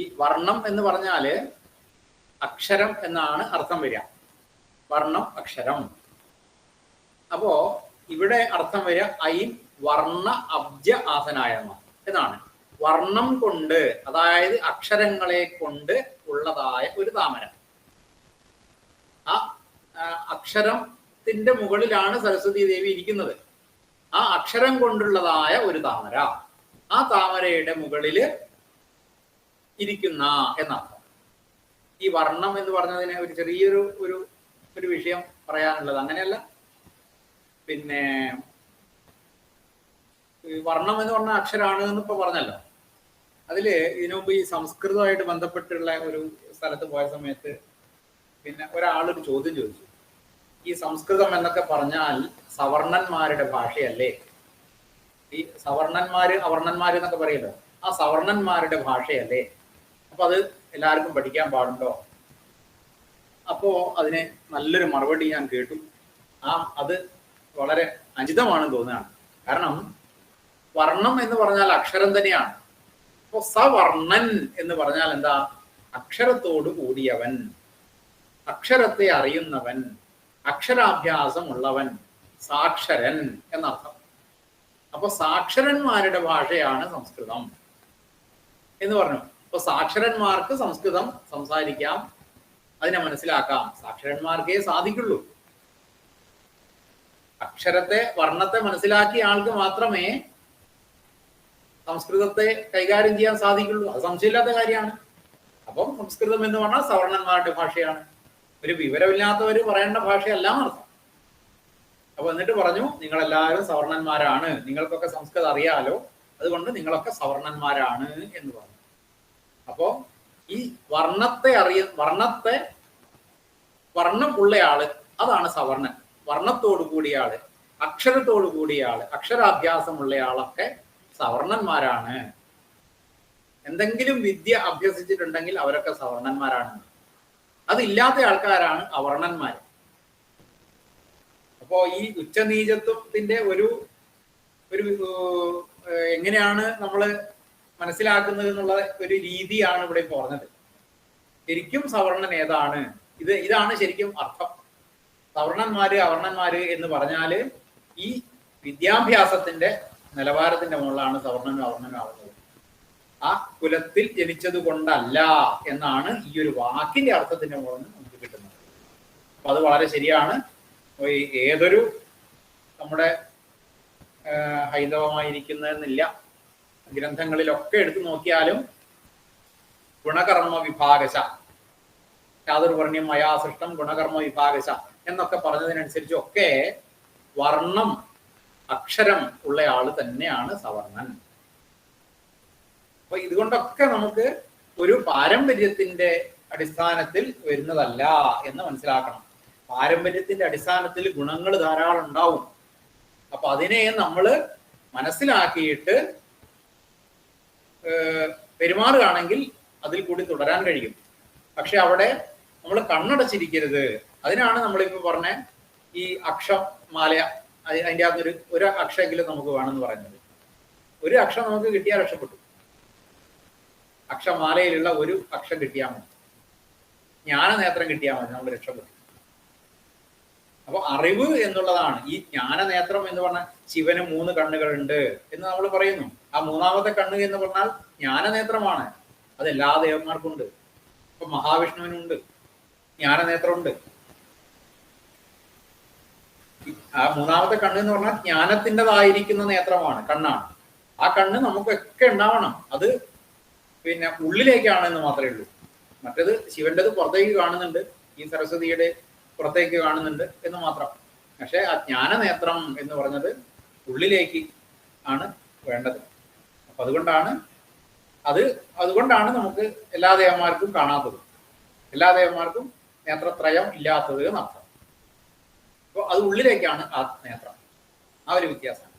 ഈ വർണം എന്ന് പറഞ്ഞാൽ അക്ഷരം എന്നാണ് അർത്ഥം വരിക. വർണം അക്ഷരം. അപ്പോ ഇവിടെ അർത്ഥം വരിക ഐൻ വർണ അബ്ജ ആസനായമ എന്നാണ്. വർണം കൊണ്ട് അതായത് അക്ഷരങ്ങളെ കൊണ്ട് ഉള്ളതായ ഒരു താമര. ആ, അക്ഷരത്തിന്റെ മുകളിലാണ് സരസ്വതി ദേവി ഇരിക്കുന്നത്. ആ അക്ഷരം കൊണ്ടുള്ളതായ ഒരു താമര. ആ താമരയുടെ മുകളിൽ ഇരിക്കുന്ന എന്നർത്ഥം. ഈ വർണം എന്ന് പറഞ്ഞതിനെ ഒരു ചെറിയൊരു ഒരു ഒരു വിഷയം പറയാനുള്ളത് അങ്ങനെയല്ല. പിന്നെ വർണം എന്ന് പറഞ്ഞ അക്ഷരാണ് എന്ന് ഇപ്പൊ പറഞ്ഞല്ലോ. അതിൽ ഇതിനു മുമ്പ് ഈ സംസ്കൃതമായിട്ട് ബന്ധപ്പെട്ടുള്ള ഒരു സ്ഥലത്ത് പോയ സമയത്ത് പിന്നെ ഒരാളൊരു ചോദ്യം ചോദിച്ചു. ഈ സംസ്കൃതം എന്നൊക്കെ പറഞ്ഞാൽ സവർണന്മാരുടെ ഭാഷയല്ലേ? ഈ സവർണന്മാര് അവർണന്മാര് എന്നൊക്കെ പറയല്ലോ. ആ സവർണന്മാരുടെ ഭാഷയല്ലേ? അപ്പൊ അത് എല്ലാവർക്കും പഠിക്കാൻ പാടുണ്ടോ? അപ്പോ അതിന് നല്ലൊരു മറുപടി ഞാൻ കേട്ടു. ആ അത് വളരെ അനുചിതമാണെന്ന് തോന്നുകയാണ്. കാരണം വർണം എന്ന് പറഞ്ഞാൽ അക്ഷരം തന്നെയാണ്. അപ്പോ സവർണൻ എന്ന് പറഞ്ഞാൽ എന്താ? അക്ഷരത്തോട് കൂടിയവൻ അക്ഷരത്തെ അറിയുന്നവൻ അക്ഷരാഭ്യാസം ഉള്ളവൻ സാക്ഷരൻ എന്നർത്ഥം. അപ്പൊ സാക്ഷരന്മാരുടെ ഭാഷയാണ് സംസ്കൃതം എന്ന് പറഞ്ഞു. അപ്പൊ സാക്ഷരന്മാർക്ക് സംസ്കൃതം സംസാരിക്കാം. അതിനെ മനസ്സിലാക്കാം. സാക്ഷരന്മാർക്കേ സാധിക്കുള്ളൂ. അക്ഷരത്തെ വർണത്തെ മനസ്സിലാക്കിയ ആൾക്ക് മാത്രമേ സംസ്കൃതത്തെ കൈകാര്യം ചെയ്യാൻ സാധിക്കുള്ളൂ. അത് സംശയമില്ലാത്ത കാര്യമാണ്. അപ്പം സംസ്കൃതം എന്ന് പറഞ്ഞാൽ സവർണന്മാരുടെ ഭാഷയാണ്. ഒരു വിവരമില്ലാത്തവർ പറയേണ്ട ഭാഷയല്ല അർത്ഥം. അപ്പൊ എന്നിട്ട് പറഞ്ഞു നിങ്ങൾ എല്ലാവരും സവർണന്മാരാണ്. നിങ്ങൾക്കൊക്കെ സംസ്കൃതം അറിയാലോ. അതുകൊണ്ട് നിങ്ങളൊക്കെ സവർണന്മാരാണ് എന്ന് പറഞ്ഞു. അപ്പോ ഈ വർണത്തെ അറിയ വർണത്തെ വർണം ഉള്ളയാൾ അതാണ് സവർണൻ വർണത്തോടു കൂടിയ ആൾ അക്ഷരത്തോടു കൂടിയ ആൾ അക്ഷരാഭ്യാസം ഉള്ളയാളൊക്കെ സവർണന്മാരാണ് എന്തെങ്കിലും വിദ്യ അഭ്യസിച്ചിട്ടുണ്ടെങ്കിൽ അവരൊക്കെ സവർണന്മാരാണ് അതില്ലാത്ത ആൾക്കാരാണ് അവർണന്മാർ അപ്പോ ഈ ഉച്ചനീചത്വത്തിന്റെ ഒരു ഒരു എങ്ങനെയാണ് നമ്മൾ മനസ്സിലാക്കുന്നത് എന്നുള്ള ഒരു രീതിയാണ് ഇവിടെ പറഞ്ഞത്. ശരിക്കും സവർണൻ ഏതാണ്? ഇത് ഇതാണ് ശരിക്കും അർത്ഥം. സവർണന്മാര് അവർണന്മാര് എന്ന് പറഞ്ഞാൽ ഈ വിദ്യാഭ്യാസത്തിന്റെ നിലവാരത്തിന്റെ മുകളിലാണ് സവർണനും അവർണനും ആവുന്നത് ആ കുലത്തിൽ ജനിച്ചത് കൊണ്ടല്ല എന്നാണ് ഈ ഒരു വാക്കിന്റെ അർത്ഥത്തിന്റെ മുകളിൽ നമുക്ക് കിട്ടുന്നത്. അപ്പൊ അത് വളരെ ശരിയാണ്. ഏതൊരു നമ്മുടെ ഹൈന്ദവമായിരിക്കുന്നതെന്നില്ല. ഗ്രന്ഥങ്ങളിലൊക്കെ എടുത്തു നോക്കിയാലും ഗുണകർമ്മ വിഭാഗശ ചാതുർവർണ്യം മയാ സൃഷ്ടം ഗുണകർമ്മ വിഭാഗശ എന്നൊക്കെ പറഞ്ഞതിനനുസരിച്ചൊക്കെ വർണം അക്ഷരം ഉള്ള ആൾ തന്നെയാണ് സവർണൻ അപ്പൊ ഇതുകൊണ്ടൊക്കെ നമുക്ക് ഒരു പാരമ്പര്യത്തിന്റെ അടിസ്ഥാനത്തിൽ വരുന്നതല്ല എന്ന് മനസ്സിലാക്കണം. പാരമ്പര്യത്തിന്റെ അടിസ്ഥാനത്തിൽ ഗുണങ്ങൾ ധാരാളം ഉണ്ടാവും അപ്പൊ അതിനെ നമ്മൾ മനസ്സിലാക്കിയിട്ട് പെരുമാറുകയാണെങ്കിൽ അതിൽ കൂടി തുടരാൻ കഴിയും. പക്ഷെ അവിടെ നമ്മൾ കണ്ണടച്ചിരിക്കരുത്. അതിനാണ് നമ്മളിപ്പോ പറഞ്ഞ ഈ അക്ഷം മാല അതിന്റെ അകത്തൊരു ഒരു അക്ഷമെങ്കിലും നമുക്ക് വേണമെന്ന് പറയുന്നത്. ഒരു അക്ഷം നമുക്ക് കിട്ടിയാൽ രക്ഷപ്പെട്ടു. അക്ഷമാലയിലുള്ള ഒരു അക്ഷം കിട്ടിയാൽ മതി. ജ്ഞാനനേത്രം കിട്ടിയാൽ മതി നമ്മൾ രക്ഷപ്പെട്ടു. അപ്പൊ അറിവ് എന്നുള്ളതാണ്. ഈ ജ്ഞാനനേത്രം എന്ന് പറഞ്ഞാൽ ശിവന് മൂന്ന് കണ്ണുകളുണ്ട് എന്ന് നമ്മൾ പറയുന്നു. ആ മൂന്നാമത്തെ കണ്ണ് എന്ന് പറഞ്ഞാൽ ജ്ഞാനനേത്രമാണ്. അത് എല്ലാ ദേവന്മാർക്കുണ്ട്. ഇപ്പൊ മഹാവിഷ്ണുവിനുണ്ട്. ജ്ഞാനനേത്രമുണ്ട്. ആ മൂന്നാമത്തെ കണ്ണ് എന്ന് പറഞ്ഞാൽ ജ്ഞാനത്തിന്റെതായിരിക്കുന്ന നേത്രമാണ് കണ്ണാണ്. ആ കണ്ണ് നമുക്കൊക്കെ ഉണ്ടാവണം. അത് പിന്നെ ഉള്ളിലേക്കാണ് എന്ന് മാത്രമേ ഉള്ളൂ. മറ്റേത് ശിവന്റെത് പുറത്തേക്ക് കാണുന്നുണ്ട്. ഈ സരസ്വതിയുടെ പുറത്തേക്ക് കാണുന്നുണ്ട് എന്ന് മാത്രം. പക്ഷെ ആ ജ്ഞാനനേത്രം എന്ന് പറഞ്ഞത് ഉള്ളിലേക്ക് ആണ് വേണ്ടത്. അപ്പൊ അതുകൊണ്ടാണ് അത് അതുകൊണ്ടാണ് നമുക്ക് എല്ലാ ദേവന്മാർക്കും കാണാത്തത്. എല്ലാ ദേവന്മാർക്കും നേത്രത്രയം ഇല്ലാത്തത് എന്നർത്ഥം. അപ്പോൾ അത് ഉള്ളിലേക്കാണ് ആ നേത്രം. ആ ഒരു വ്യത്യാസം.